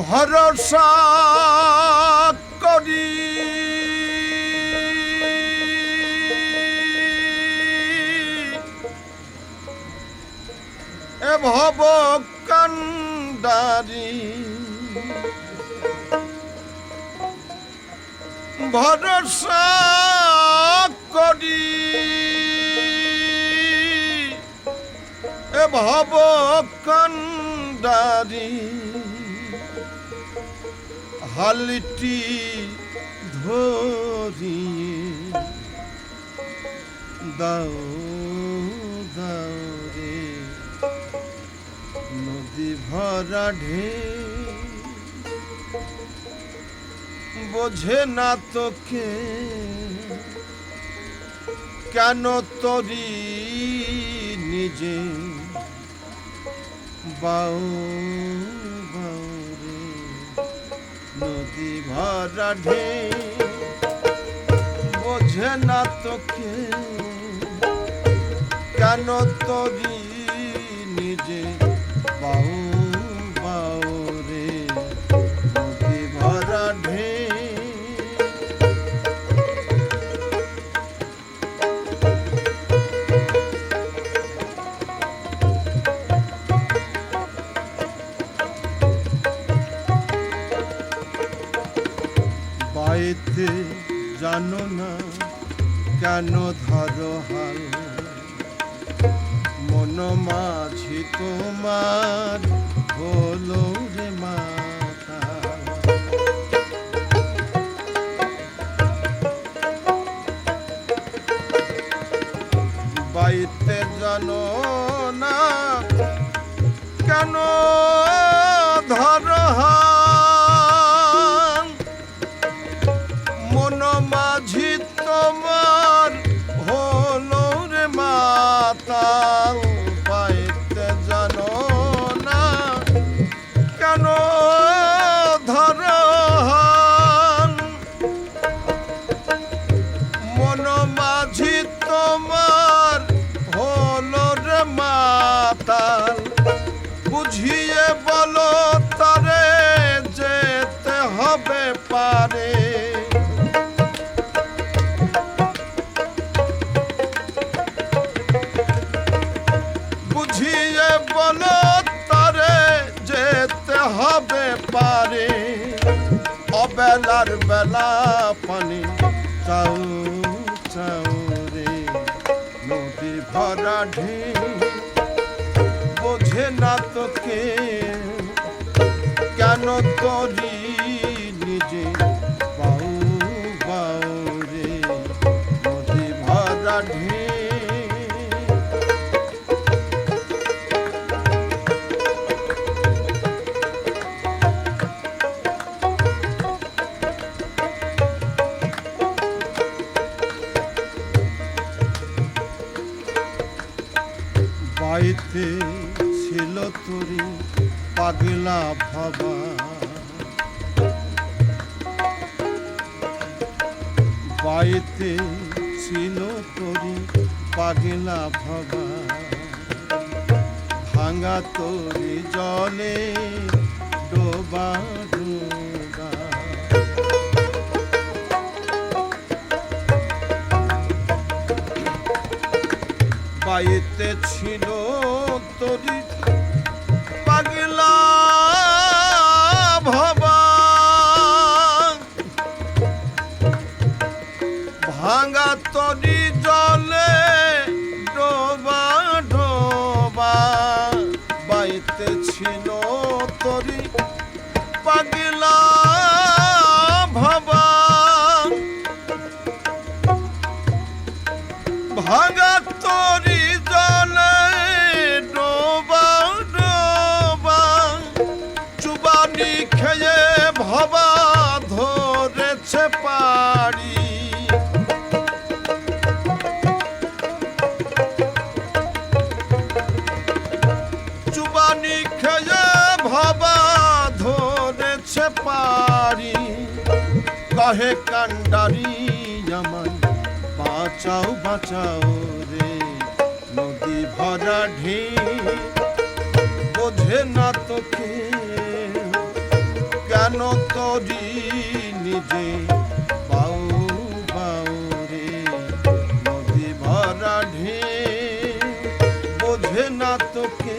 ভরসা করি। ভব কান্ডারি ভরসা করি। ভব কান্ডারি হালটি ধরিয়ে দাও দাও রে নদী ভরা ঢে বোঝে না তোকে কেন তরি নিজে? বাউ বাউ নদী ভরা ঢে বোঝে না তোকে কেন তরি বাইতে জানো না কেন ধরো হাল? মন মাঝি তোমার হলো রে মাতা। বাইতে জানো না কেন অবেলার বেলা পানি। চাউ চাউ রে, নদী ভরা ঢে বোঝে না তোকে, কেন তরি নিজে বাইতে ছিল তোরি পাগলা ভাবা। বাইতে ছিল তোরি পাগলা ভাবা। ভাঙা তোরি জলে ডোবা ডোবা। বাইতে ছিল তোরি চুবানি খেয়ে ভবা ধরেছে পাড়ি। চুবানি খেয়ে ভবা ধরেছে পাড়ি। কহে কান্ডারি আমার বাঁচাও বাঁচাও রে নদী ভরা ঢিল বোঝে না তোকে কেন তরি নিজে। পাও পাও রে নদী ভরা ঢে বোঝে না তোকে।